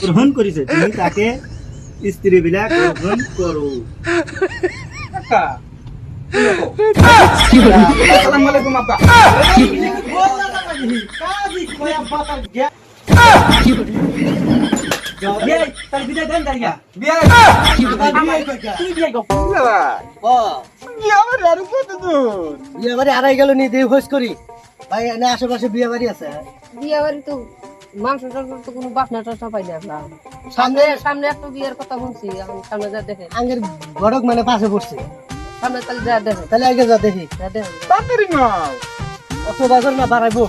গ্রহণ করেছে তুমি তাকে স্ত্রী বিলা গ্রহণ করো। কাকা আসসালামু আলাইকুম আব্বা তার বিদায় দেন দাঁড়িয়া বিয়া বিয়ে গো বাবা ও বিয়া আমার আর কত দূর বিয়ে বাড়ি হারাই গেল নি দেহ খোঁজ করি। ভাই এনে আশেপাশে বিয়ে বাড়ি আছে? বিয়ে বাড়ি তো মাংস টাংস তো কোনো বাসনা টাসনা পাই না আমরা সামনে সামনে একটা বিয়ের কথা বলছি সামনে যা দেখে আঙ্গের গড়ক মানে পাশে পড়ছে। সামনে তাহলে যা দেখে তাহলে আগে যা দেখি। যা দেখে তাড়াতাড়ি নাও অত বাজার না বাড়াইবো।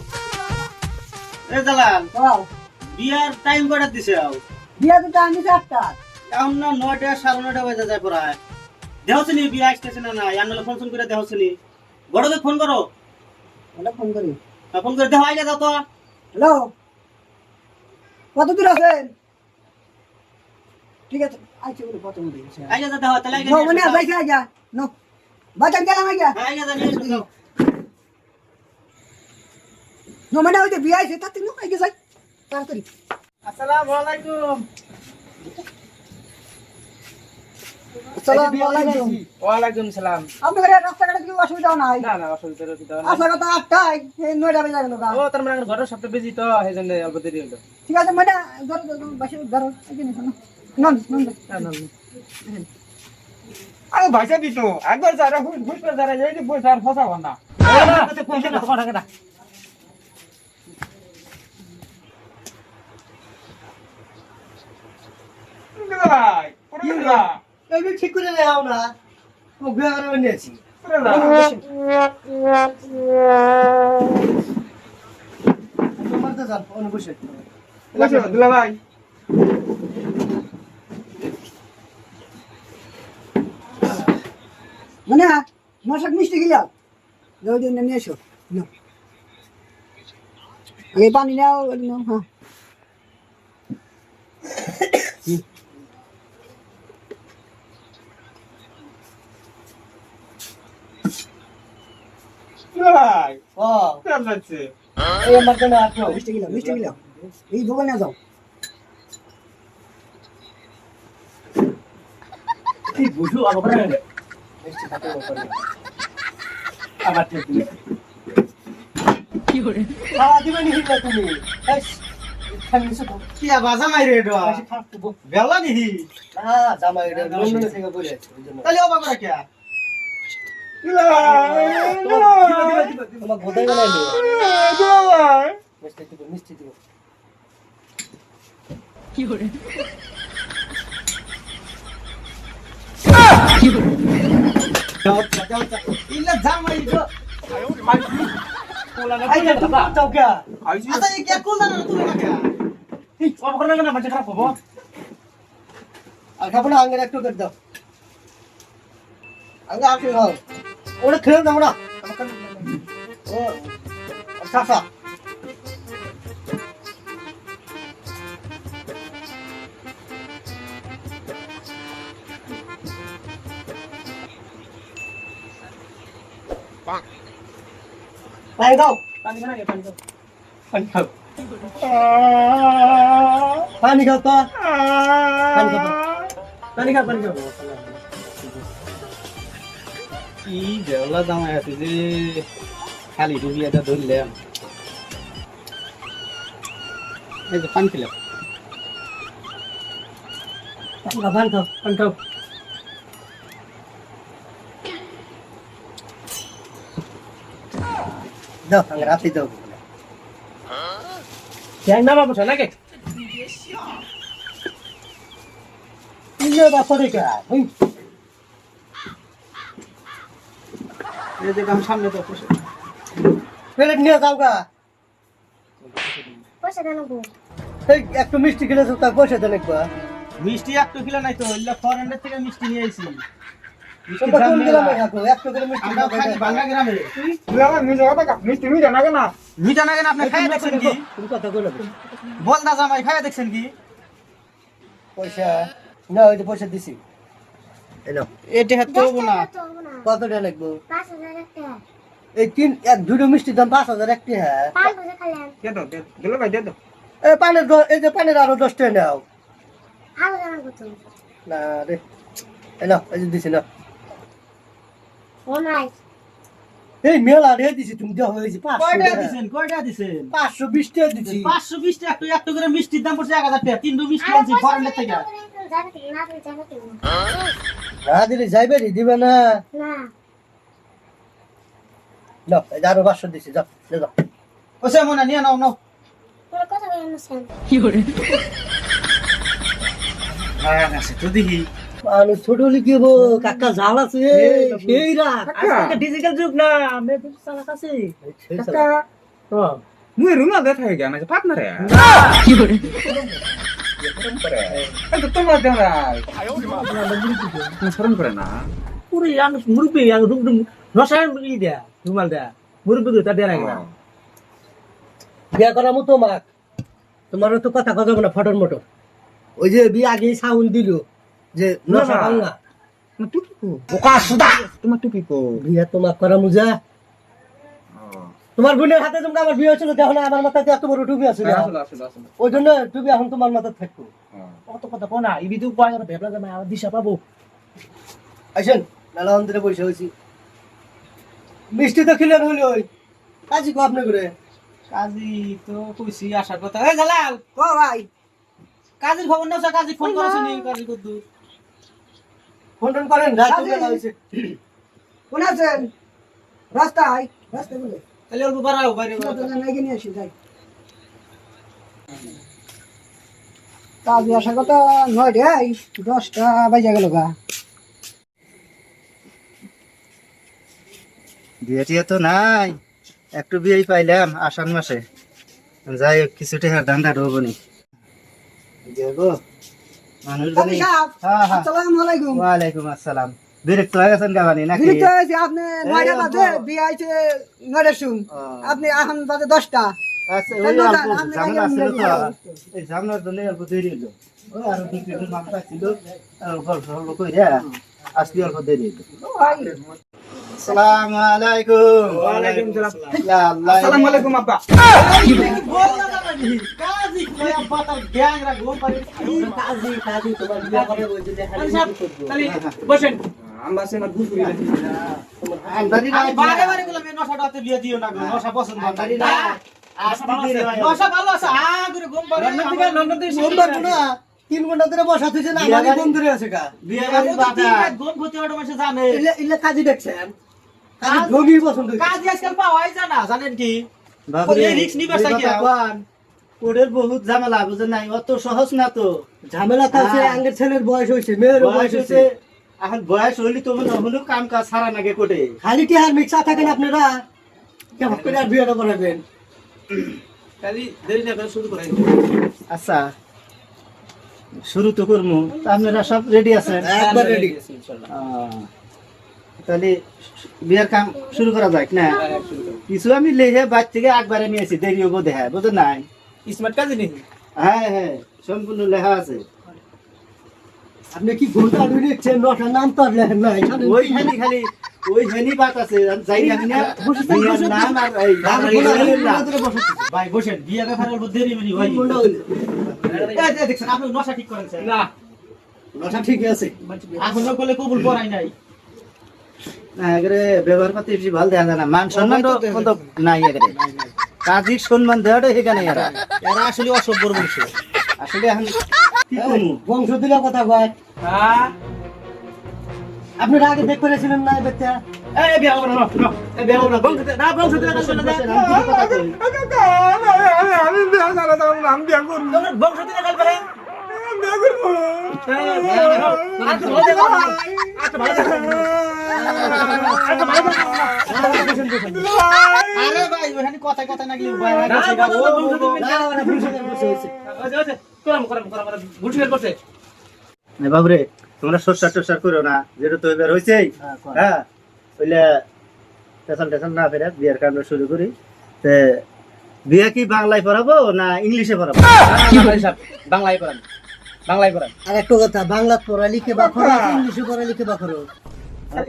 এ জালাল বিয়ার টাইম কটা দিছে আও? বিয়া তো টাইম দিছে আটটা। এখন না নয়টা সাড়ে নয়টা বাজে যায় প্রায়। দেহছে নি বিয়া আসতেছে না না ইয়ান্নলে ফোন ফোন করে দেহছে নি বড়কে ফোন করো ফোন করি। ফোন করে দেহ আগে যাও তো। হ্যালো। কত দূর আছেন? ঠিক আছে আইছে বলে কত দূর আছে আইজা দেহ তাহলে আইজা নো মনে যাইছে আইজা নো। বাজার গেলাম আইজা। আইজা এসো। নো মানে ওই যে বিয়া আইছে তাতে নো আইজা যাই। তাড়াতাড়ি। আসসালামু আলাইকুম। আসসালামু আলাইকুম ওয়ালাইকুম সালাম। আপনাদের রাস্তাঘাটে কিছু অসুবিধা নাই? না না অসুবিধা অসুবিধা নাই। আসা কথা আটটায় এই নয়টা বেজে গেল ও তার মানে ঘরের সবটা বেশি তো সেই জন্য অল্প দেরি হলো। ঠিক আছে মানে ধরো ধরো বাসে ধরো এখানে শোনো নন নন না, না, না। দিত একবার যারা বুঝতে যারা এই যে বই আর ফসাবো না। ভাই এই যে ঠিক করে দেও না। ও করে নিয়েছি। তোমার তো জান ফোন দুলা ভাই। মানে মশাক মিষ্টি গিলাম জন্য নিয়ে এসো। এই পানি নাও, হ্যাঁ দুলা ভাই ও কেমন যাচ্ছে এই আমার জন্য আটো মিষ্টি গিলাম মিষ্টি গিলাম এই দোকানে যাও। কি বুঝু আবার মিষ্টি খাতে পারে। আবার ঠিক কি করে? খাওয়া দিবে নি তুমি। বল। নিহি না জামাই রে। বলে। আছে তাহলে অবাক করে কে দুলা তোমার বোধাই বানাইলো ভাই মিষ্টি দিব কি করে আঙ্গের একটু করে দাও আঙ্গে আসি খাও ওটা খেয়ে দাও না ও আচ্ছা আচ্ছা। পানি দাও। পানি খানা পানি খাও পানি খাও পানি খাও তো পানি খাও। পানি খাও পানি খাও। কি দেওলা জামাই আছে যে খালি ডুবি এটা ধরলাম। এই যে পানি খেলাম পানি খাও পানি খাও দাও রাতে দাও ট্যাং না বাবু নাকি? ইয়ে রেখা আমি সামনে তো প্লেট নিয়ে যাও গা। পয়সা এই একটু মিষ্টি খেলে তো তার পয়সা দেন একবার। মিষ্টি একটু কিলো নাই তো ফরেনের থেকে মিষ্টি নিয়ে আইছি। পয়সা। না ওই যে পয়সা দিছি। এলো এটা হাত করব না। কত টাকা লাগবো। এই তিন এক দুটো মিষ্টির দাম পাঁচ হাজার একটি হ্যাঁ। দে তো দে দিলে ভাই দে তো। এই পানের এই যে পানের আরও দশ টাকা নাও আরও জানা কত না রে। এই এই দিছি না ও নাই এই মেলা রে দিছি তুমি দেওয়া হয়েছে পাঁচশো। কয়টা টাকা। দিছেন কয়টা দিছেন? পাঁচশো বিশ টাকা দিছি। পাঁচশো বিশ টাকা একটু একটু করে মিষ্টির দাম পড়ছে এক হাজার টাকা। তিনটু মিষ্টি আনছি ফরেনের না থেকে না দিলে যাইবে রে দিবে না? না। এই আরও পাঁচশো দিছি যাও যাও ও সে মনে নিয়ে নাও নাও। হ্যাঁ ছোট লিখিব কাকা জাল আছে। সেই ডিজিটাল যুগ না আমি কাকা। মুই দেখাই পার্টনারে তো তোমরা দেওয়া করে না পুরো yang মুরব্বি yang ডুম ডুম রসায়ন বলি দিয়া রুমাল দিয়া মুরব্বি তো দেয়া না। বিয়া করার মতো মাক তোমার তো কথা কথা না ফটর মটর ওই যে বিয়ে আগে সাউন্ড দিল যে নশা না টুপি কো বোকা সুদা তোমার টুপি কো বিয়া তোমার করা মুজা। তোমার বোনের হাতে তুমি আমার বিয়ে হয়েছিল দেখো না আমার মাথাতে এত বড় টুপি আছে আসলে আসলে আসলে। ওই জন্য টুপি এখন তোমার মাথায় থাকব। কত কথা কো না ইবি তো কয় না ভেবলা জামাই আমার দিশা পাবো। আসেন নালা অন্তরে বসে হয়েছি মিষ্টি তো খেলেন হইলে ওই। কাজী কো আপনি করে? কাজী তো কইছি আসার কথা। এই জালাল ও ভাই। কাজীর খবর নাও কাজী ফোন করেছিনি কাজী কদ্দু ফোন টোন করেন রাত? বেলা হয়েছে। কোন আছেন? রাস্তায়? রাস্তায় বলে। তাহলে বাড়াও বাইরে নিয়ে আসি যাই। কাজে আসার কথা নয় রে দশটা বাজে গেল গা। বিয়ে টিয়ে তো নাই একটু বিয়েই পাইলাম আষাঢ় মাসে। যাই হোক কিছু টাকার ধান্দা রবো নি। হ্যাঁ হ্যাঁ। আসসালামু আলাইকুম। ওয়ালাইকুম আসসালাম। বিরক্ত হয়ে গেছেন গাবানি নাকি? বিরক্ত হয়েছি আপনি নয়টা বাজে। বিয়ে আইছে নয়টার ও। আপনি এখন বাজে দশটা। আচ্ছা ওই অল্প ঝামেলা ছিল তো। এই ঝামেলার জন্য অল্প দেরি হলো। ওই আরও দুই তিন মামলা ছিল আর গল্প সল্প কইরা আজকে অল্প দেরি হলো। আসসালামু আলাইকুম। ওয়ালাইকুম সালাম। আসসালামু আলাইকুম আব্বা। কাজী কাজী তোমার বিয়ে করে ওই যে দেখা বসেন। আমরা সেনা ভুল করি বারে বারে গুলো মে নশাটাতে বিয়ে দিও না নশা পছন্দ আমদানি নশা ভালো আছে আ করে ঘুম পারে লন্ডন থেকে লন্ডন না তিন ঘণ্টা ধরে বসা না বন্ধুরে আছে গা। বিয়ে বাড়ি বাবা ঘুম করতে ওটা মাসে জানে। ইলে ইলে কাজী দেখছেন? কাজী পছন্দ আজকাল পাওয়াই জানা জানেন কি? এই রিস্ক নিবে সাকি ওদের বহুত ঝামেলা বুঝেন নাই? অত সহজ না তো। ঝামেলা তো আছে হ্যাঁ। আঙ্গের ছেলের বয়স হয়েছে মেয়ের বয়স বয়স হয়েছে এখন বয়স হইলি তো মনে হলো কাম কাজ সারা নাগে কোটে। খালি টিহার মিক্সা থাকেন আপনারা? কেমন করে আর বিয়েটা করাবেন কালি দেরি না করে শুরু করে আচ্ছা শুরু তো করব। আপনারা সব রেডি আছেন? একবার রেডি তাহলে বিয়ের কাম শুরু করা যাক না? কিছু আমি লেহে বাদ থেকে একবারে নিয়েছি দেরি হব দেখা বুঝো নাই? স্মার্ট কাজে নেই? হ্যাঁ হ্যাঁ সম্পূর্ণ লেখা আছে। আপনি কি ধরে নটা নাম তো আর লেখেন নাই। ওই খালি খালি ওই হেনি বাত আছে। যাই জানি না নাম আর এই ভাই বসেন। বিয়ে ব্যাপার অল্প দেরি। এই দেখছেন আপনি নশা ঠিক করেন স্যার। না। নটা ঠিকই আছে। এখনও বলে কবুল করাই নাই। না ব্যবহার পাতি বেশি ভালো দেখা যায় না। মান সম্মান তো নাই এগরে কাজীর সম্মান দেওয়াটা সেখানে এরা। এরা আসলে অসভ্যর বংশ আসলে এখন কি করব বংশ দিলে কথা কয় হ্যাঁ আপনারা আগে বেক করেছিলেন না বেচা এই বিয়া করো না এই বিয়া করো না বংশ না বংশ দিলে কাজ না আমি। আমি বিয়া সারা আমি বিয়া করব তোমরা বংশ দিলে বিয়া করব আচ্ছা ভালো আচ্ছা ভালো আচ্ছা আরে ভাই ওখানে কথা কথা নাকি করে আচ্ছা আচ্ছা বাবুরে তোমরা করো না যেটা তো এবার হয়েছে হ্যাঁ, হ্যাঁ ওইলে টেশন টেশন না ফেরে বিয়ের কাণ্ড শুরু করি তে বিয়ে কি বাংলায় পড়াবো না ইংলিশে পড়াবো বাংলায় করান বাংলায় করান আর একটা কথা বাংলা পড়া লিখে বা খরচ ইংলিশে পড়া লিখে বা খরচ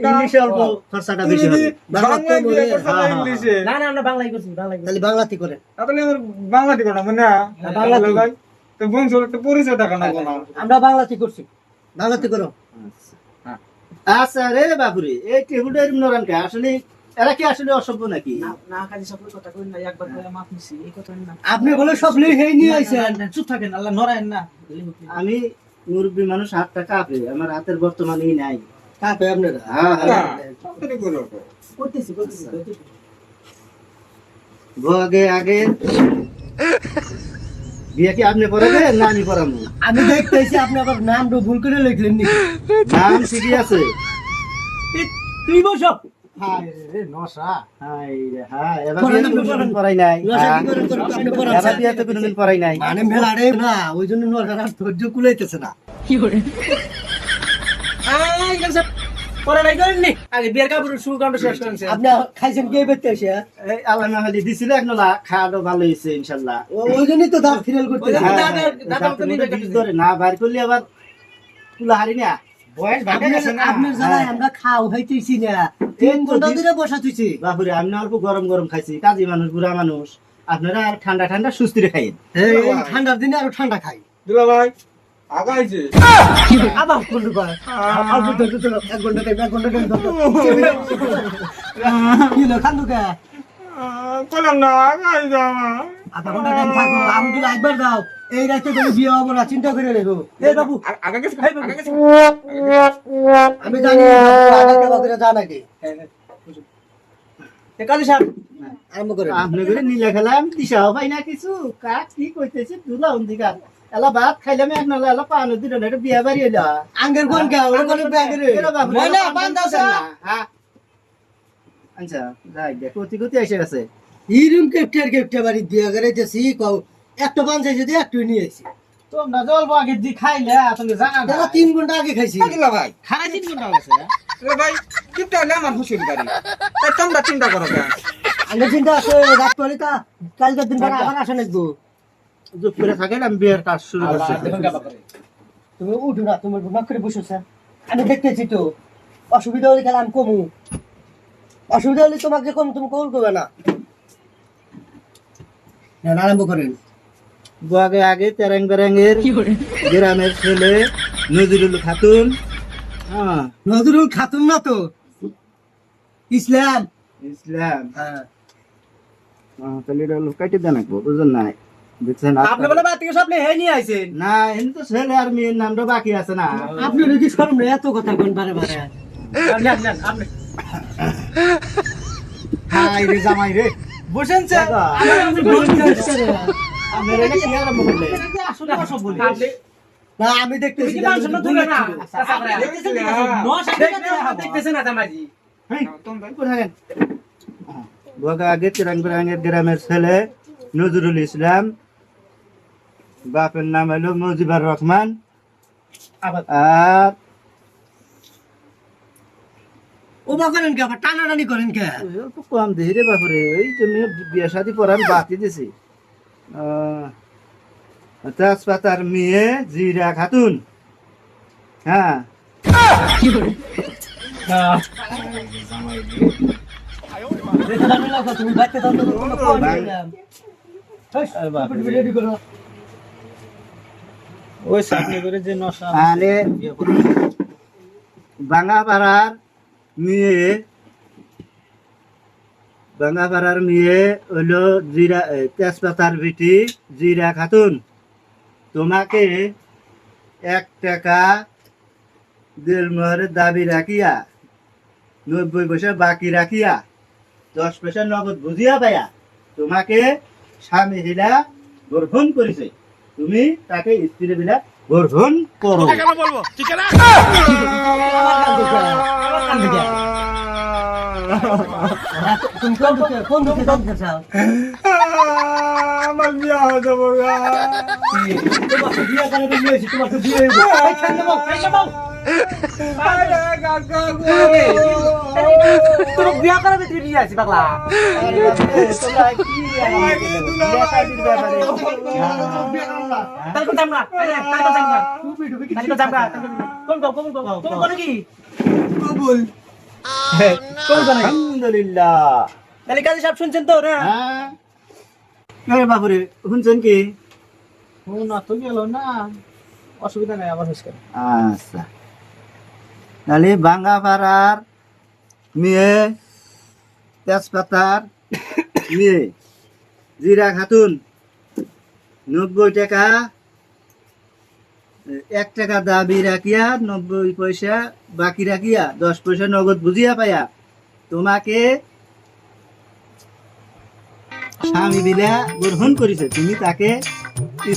ইংলিশে অল্প খরচাটা বেশি হবে। বাংলা মনে হ্যাঁ, হ্যাঁ, ইংলিশে। না না আমরা বাংলায় করছি বাংলায় করছি। তাহলে বাংলাতে করেন তাহলে আমার বাংলা দিবা মানে বাংলা কি? তো বংশের একটা পরিচয় দেখা না কোনো আমরা বাংলাতে করছি। বাংলাতে করো। আচ্ছা রে বাপুরে এই টেবিলটা নরান কে? আসলে এরা কি আসলে অসভ্য নাকি? না কাজে সব কথা কই না একবার করে মাপ নিছি এই কথা না। আপনি বলে সব লিয়ে হেই নিয়ে আইছেন। চুপ থাকেন আল্লাহ নরায়ন না। আমি মুরব্বী মানুষ হাতটা কাঁপে আমার হাতের বর্তমানে নাই। আপনারা হ্যাঁ হ্যাঁ করতেছি করতেছি আগে আগে। বিয়ে কি আপনি পড়াবেন না আমি দেখতেছি আপনি আবার নামটা ভুল করে লিখলেন নি নাম ঠিকই আছে। তুই হায় হায় হায়। পড়াই নাই। কি হ্যাঁ। করে করে মানে না ওই জন্য ধৈর্য কুলাইতেছে না। আই গেছে পরে করেননি? আগে বিয়ের কাপড় শুরু কাউন্ট শেষ করেছে আপনি খাইছেন কে বেতে এসে? আল্লাহ না হলে দিছিল এক নলা খাওয়াটা ভালো হয়েছে ইনশাল্লাহ। ওই জন্যই তো দাঁত ফিরেল করতে ওই জন্য হ্যাঁ, দাদা- হ্যাঁ, দাদা দাঁতের তো নিবে মধ্যে বীজ কাটতে। ধরে না বাইর করলে আবার তুলা হারি না। বয়স ভাগে গেছে না। আপনার জ্বালায় আমরা খাও হইতেছি না। তিন ঘণ্টা ধরে বসা তুইছি বাপুরে আমি অল্প গরম গরম খাইছি কাজী মানুষ বুড়া মানুষ। আপনারা আর ঠান্ডা ঠান্ডা সুস্থিরে খাইয়েন। এই ঠান্ডার দিনে আরও ঠান্ডা খাই। দুলা ভাই আগাইছে। আবার কোন করে অল্প ধৈর্য ধরো, এক ঘণ্টা টাইম এক ঘণ্টা টাইম কি না খান্দু কে কলাম না আগাইছে আমার আধা ঘণ্টা টাইম থাকো আমি যদি একবার দাও। এই রাতে করে বিয়ে হব না চিন্তা করে রেখো। এই বাবু আগা গেছে আগা গেছে। আমি জানি আগাতে বাকিরা যা নাকি কাজী সাহেব আরম্ভ করে আপনি করে নীলা খেলাম দিশাও পাই না কিছু? কাক কি কইতেছে? দুলা অন্ধিকার। এলা ভাত খাইলাম এক নলা এলা পানো দিল না এটা বিয়া বাড়ি এলা আঙ্গের কোন ওরা কোন ব্যাগের। ময়না হ্যাঁ। আচ্ছা যাই দেখ কতি কতি এসে গেছে। ইরুম কেপটার কেপটা বাড়ি দিয়া গেছে কও একটা যদি একটু নিয়ে আইছি। তোমরা জলবো আগে দি খাইলে তুমি জানা না। তিন ঘণ্টা আগে খাইছি। দুলা ভাই? খারাই তিন ঘণ্টা হয়েছে দুলা ভাই চিন্তা হলে আমার হুসুর গাড়ি তাই তোমরা চিন্তা করো কেন? আগে চিন্তা আছে রাত পরে তা কালকের দিন পরে আবার আসা লাগবো। চুপ করে থাকেন আমি বিয়ের কাজ শুরু করছি। তুমি উঠো না তুমি নক করে বসো স্যার। আমি দেখতেছি তো অসুবিধা হলে খেলে আমি কমু। অসুবিধা হলে তোমাকে কম তুমি কল করবে না। না, না, আরম্ভ করেন। আগে আগে তেরাং বেরাঙ্গের গ্রামের ছেলে নজরুল খাতুন। হ্যাঁ নজরুল খাতুন না তো? ইসলাম। ইসলাম। হ্যাঁ। হ্যাঁ, তাহলে এটা লোক কাটি দেন একবার বুঝলেন না? দেখছেন আপনি বলে বাদ থেকে স্বপ্নে হে নিয়ে আইছেন। না এমনি তো ছেলে আর মেয়ের নামটা বাকি আছে না। আপনি নাকি শরম নেই এত কথা কোন বারে বারে? নেন নেন আপনি হাই রে জামাই রে। বসেন স্যার। দাদা। আপনার এটা কি আরম্ভ করলে আসলে অসব বলি? না আমি দেখতেছি কি মানুষ না তুলে না দেখতেছেন না? দেখতেছেন না জামাজি তোমরা বগা আগে তিরাং গ্রামের ছেলে নজরুল ইসলাম। বাপের নাম হলো মজিবুর রহমান। আর করেন কে? টানাটানি করেন কে? অল্প কম দিই রে বাপুরে ওই জন্য বিয়ে শাদি পরে আমি বাতি দিছি। তেজপাতার মেয়ে জিরা খাতুন। হ্যাঁ। তুমি দাম তো কোনো কই নিলাম আর বাপুরে। রেডি করো ওই সামনে করে যে নশা আরে বাঙ্গাপাড়ার মেয়ে বাঙ্গাপাড়ার মেয়ে হলো জিরা তেজপাতার বিটি জিরা খাতুন। তোমাকে এক টাকা দেড়মোহরের দাবি রাখিয়া নব্বই পয়সা বাকি রাখিয়া দশ পয়সা নগদ বুঝিয়া পাইয়া তোমাকে স্বামী দিলা গ্রহণ করেছে। তুমি তাকে স্ত্রী বিনা গ্রহণ করো। আমার বিয়া হয়ে যাব তোমার বিয়ে করে বিয়ে তোমার বিয়ে তোর বিয়া নিয়ে আসি পাগলা। আলহামদুলিল্লাহ। তাহলে কাজী সাহেব শুনছেন তো না? হ্যাঁ। বাপুরে শুনছেন কি? না তো গেল না। অসুবিধা নাই আবার আচ্ছা। তাহলে বাঙ্গাপাড়ার মেয়ে, তেজপাতার মেয়ে, জিরা খাতুন, নব্বই টাকা, এক টাকা দাবি রাখিয়া নব্বই পয়সা বাকি রাখিয়া, দশ পয়সা নগদ বুঝিয়া পাইয়া তোমাকে স্বামী বিলা গ্রহণ করেছে। তুমি তাকে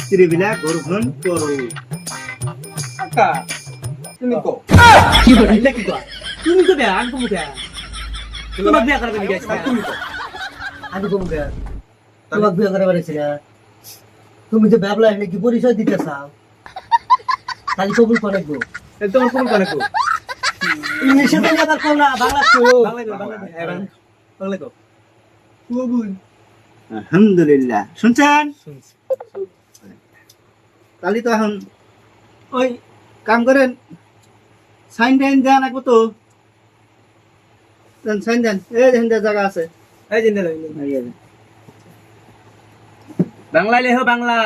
স্ত্রী বিলা গ্রহণ করো। তুমি কো তুমি তো দেয়া আমি কমু দেয়া তোমার বিয়া করবে? তুমি কো আমি কম কে তোমাকে বিয়ে করে তুমি যে ব্যাবলা নাকি পরিচয় দিতে চাও? খালি কবুল করে গো তোমার কোন কানে কো ইংলিশে তো আবার কম না বাংলা কো বাংলা হ্যাঁ বাংলা বাংলা কো কবুল। আলহামদুলিল্লাহ। শুনছেন? শুনছি। তাহলে তো এখন ওই কাম করেন? সাইন টাইন দেন রাখব তো দেন সাইন দেন। এই দেখেন জায়গা আছে। এই যে। বাংলা লেখো বাংলা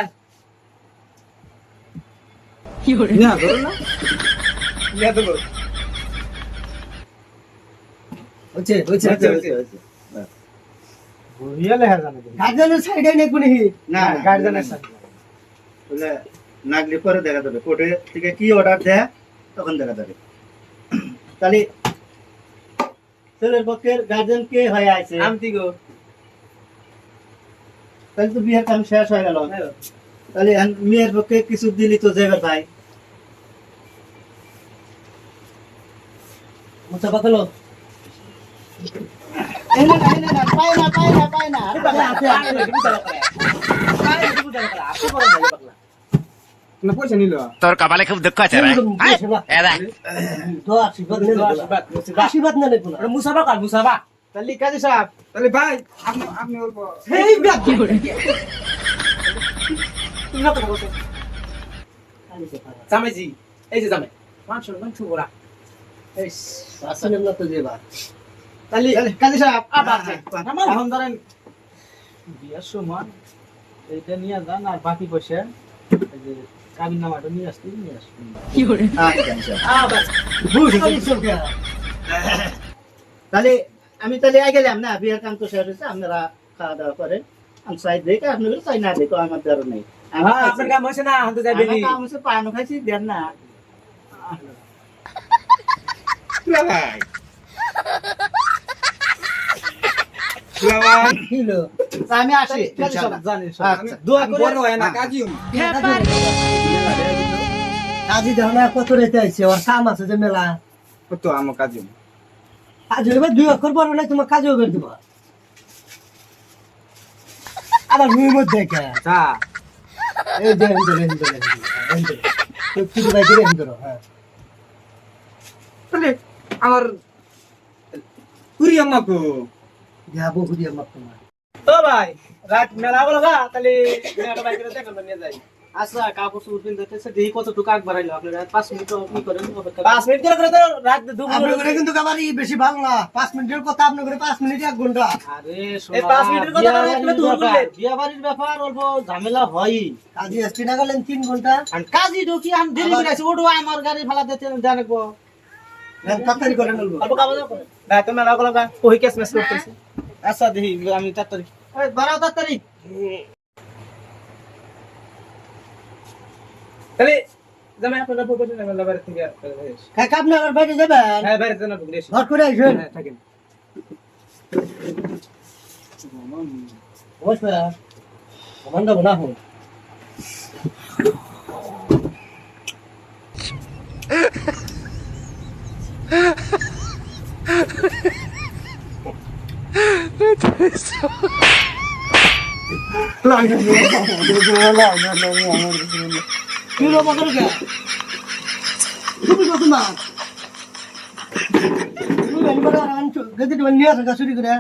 কি করে? না করো না। তো করো হচ্ছে হচ্ছে হয়েছে, হয়েছে, হয়েছে। বুঝিয়া লেখা জানে তো। গার্জেনের সাইডে নেই। কোনি না না, গার্জেনের সাথে বলে নাগলি পরে দেখা যাবে। কোর্টে থেকে কি অর্ডার দেয় তখন দেখা যাবে। তাহলে ছেলের পক্ষের গার্জেন কে হয়ে আছে? আমতি গো? তাহলে তো বিয়ের কাম শেষ হয়ে গেল। তাহলে এখন মেয়ের পক্ষে কিছু দিলি তো যাবে ভাই। না, এই না, না, পায় না, পায় না, পায় না। না পয়সা নিল। তোর কপালে খুব দুঃখ আছে রে আশীর্বাদ না নেই কোনো মুসাফা কাল মুসাফা। তাহলে কাজী সাহেব তাহলে ভাই আপনি আপনি অল্প সেই ব্যাগ কি করে তুমি না কথা বলছো জামাইজি এই যে জামাই। মান সম্মান ছুবরা এই আসলে না তো যেবা তাহলে তাহলে, কাজী সাহেব আবার আমার এখন ধরেন বিয়ার সময় এইটা নিয়ে যান আর বাকি পয়সা নামাটা নিয়ে আসতে নিয়ে আচ্ছা, আচ্ছা। তাহলে আমি তাহলে আগে গেলাম না বিয়ের কাম তো শেষ হয়েছে আপনারা খাওয়া দাওয়া করেন। আমি চাই দেখে আপনাদের চাই না দেখো আমার দ্বারা নেই। আমি হ্যাঁ আপনার কাম হয়েছে না হাতে যাবেন কাম হচ্ছে পানো খাইছি দেন না। ভাই ভাই কিলো তা আমি আসি জানেন কাজী কাজী দেখো না কত রেতে আইছে ওর কাম আছে যে মেলা। কত আমার কাজী? আজ এবার দুই অক্ষর পড়ো না তোমার কাজও করে দিব? আবার রুমের মধ্যে কে চা এই যে হিন্দু হিন্দু হিন্দু তো কিছু ভাই দিলে হিন্দু হ্যাঁ। তাহলে আমার কুড়ি আমাকে যাব আমার তোমার। তো ভাই রাত মেলা হলো গা তাহলে বাইক করে নিয়ে যাই। আচ্ছা কাপড় চুপড় পিনতেছে দেখি কতটুকু আগ বাড়াইলো আপনারা। পাঁচ মিনিট কি করেন পাঁচ মিনিট করে করে তো রাত আপনার করে কিন্তু কাবারই বেশি বাংলা। পাঁচ মিনিটের কথা করে পাঁচ মিনিট এক ঘণ্টা। আরে এই পাঁচ মিনিটের কথা বলে তুমি দূর করলে। বিয়া বাড়ির ব্যাপার অল্প ঝামেলা হয়। কাজী এসটি না গেলেন তিন ঘণ্টা। আর কাজী ঢুকি আমি দেরি করে আছি ওঠো আমার গাড়ি দিতে জানাব তাড়াতাড়ি অল্প না কেস মেস করতেছে। আচ্ছা দেখি আমি তাড়াতাড়ি বারো তাড়াতাড়ি তাহলে জামাই আপনারা প্রপোজ না মেলা বাইরে থেকে কাকা আপনি আমার বাইরে যাবেন হ্যাঁ বাইরে জানা ঢুকে এসে ঘর করে আসবেন হ্যাঁ থাকেন বসবে ঘণ্টা না হোক কি হলো বদল কে তুমি কত না তুমি করে আনছো। গদি তো নিয়ে আসা চুরি করে।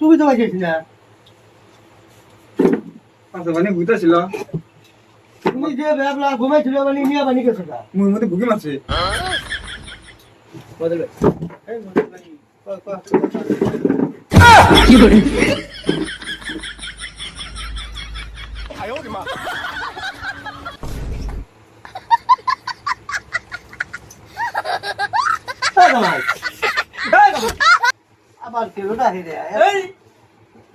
তুমি তো না পাঁচ মানে তুমি যে ব্যাবলা ঘুমাইছিল মানে নিয়ে বানি গেছো মুই মধ্যে ভুগি মারছে। বদল। ভাই এই বাবু, আবার কেউ রে এই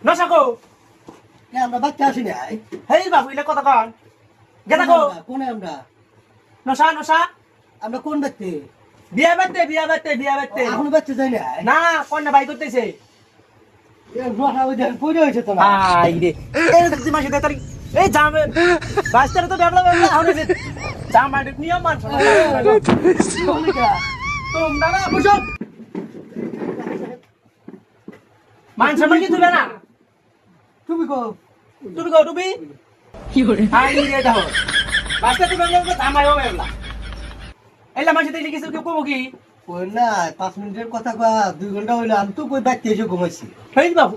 নশা কো আমরা বাচ্চা আসি না হেই বাবু ইলে কথা কন। গেতা কো কোনে আমরা নশা নশা আমরা কোন ব্যক্তি বিয়া বাড়তে বিয়া বাড়তে বিয়া বাড়তে। এখন বাচ্চা যাই না না কন্যা বাই করতেছে। এই জাম তো নিয়ম মান তোমরা না বুঝো মান সম্মান কি তুলে না? তুমি কো তুমি কো তুমি কি করে আই রে দাও তুমি এলা কিছু কেউ কমো কি? না পাঁচ মিনিটের কথা কয়া দুই ঘণ্টা হইল আমি তো কই বাচ্চা এসে ঘুমাইছি। হেই বাবু।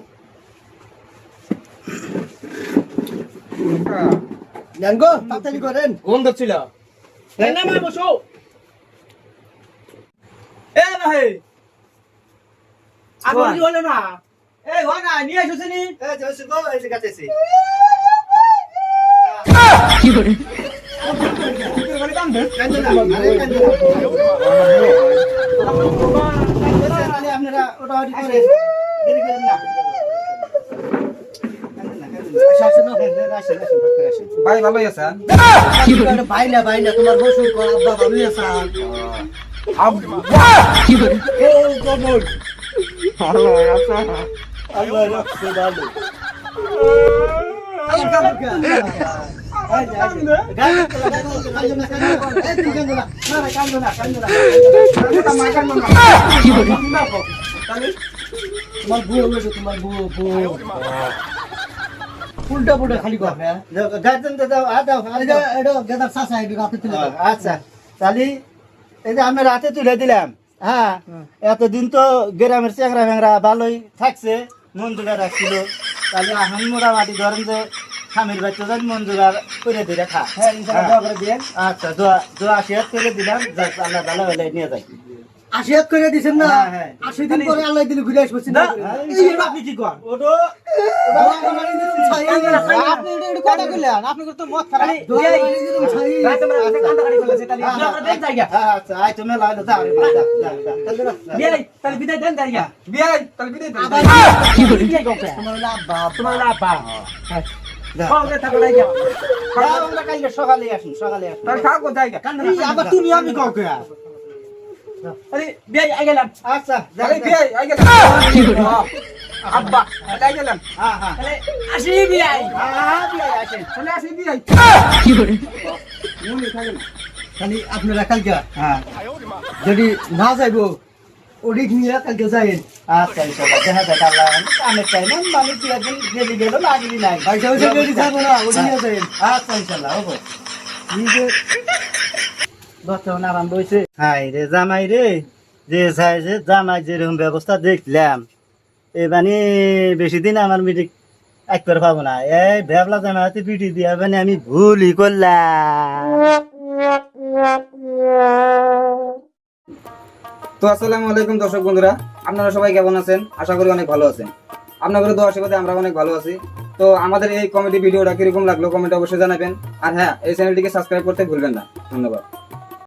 জান গো তাড়াতাড়ি করেন। ঘুম ধরছিল না মা বসো এ ভাই আবার কি হলো না। এই হয় না নিয়ে এসেছি নি। এই যে এই যে আপনারা ওটা করে দেরি করেন। ভাই ভালোই আছেন? ভাই না ভাই না তোমার বসুন কো আব্বা ভালো আছে আল্লাহ রাখছে ভালো তোমার বউ হয়েছে তোমার বউ বউ উল্টা পুল্টা খালি গার্জেন তো দাও, এটা। এটা গেদার চাষা এটা রাতে আচ্ছা তাহলে এই যে আমি রাতে তুলে দিলাম হ্যাঁ এতদিন তো গ্রামের চেংরা ফ্যাংরা ভালোই থাকছে মন জোগাড় রাখছিল। তাহলে এখন মোটামুটি ধরেন যে স্বামীর বাচ্চা যান মন জোগাড় করে দিলে খা হ্যাঁ আচ্ছা দোয়া দোয়া শেয়ার করে দিলাম আল্লাহ ভালো হলে নিয়ে যাই। আশীর্বাদ করে দিছেন না। আশি দিন পরে আল্লাহ দিলে ঘুরে আসব আপনি কি সকালে আসুন সকালে আসুন। আবার তুমি আমি কাউকে আরে বিয়াই আই গেলাম। আচ্ছা আরে। বিয়াই আই গেলাম। আব্বা আই গেলাম। হ্যাঁ হ্যাঁ। তাহলে আসি বিয়াই। হ্যাঁ, বিয়াই আসেন। তাহলে আসি বিয়াই। খালি আপনারা কালকে হ্যাঁ। যদি না যাইবো ওদিক নিয়ে কালকে যাইন আচ্ছা ইনশাআল্লাহ দেখা যাক আল্লাহ অনেক টাইম মানে দু একদিন গেলি গেল লাগলি নাই। পয়সা যদি যাব না ওদিক যাইন আচ্ছা ইনশাআল্লাহ হব। নিজে বর্তমান আরাম বইছে হাই রে জামাই রে যে জামাই যেরকম ব্যবস্থা দেখলাম। এ মানে বেশি দিন আমার মিটিং একবার পাবো না। এই ভেবলা জামাই হাতে পিটি দিয়া মানে আমি ভুলই করলাম। তো আসসালামু আলাইকুম দর্শক বন্ধুরা আপনারা সবাই কেমন আছেন? আশা করি অনেক ভালো আছেন। আপনাদের দোয়া আশীর্বাদে আমরা অনেক ভালো আছি। তো আমাদের এই কমেডি ভিডিওটা কীরকম লাগল কমেন্টে অবশ্যই জানাবেন। আর হ্যাঁ এই চ্যানেলটিকে সাবস্ক্রাইব করতে ভুলবেন না। ধন্যবাদ।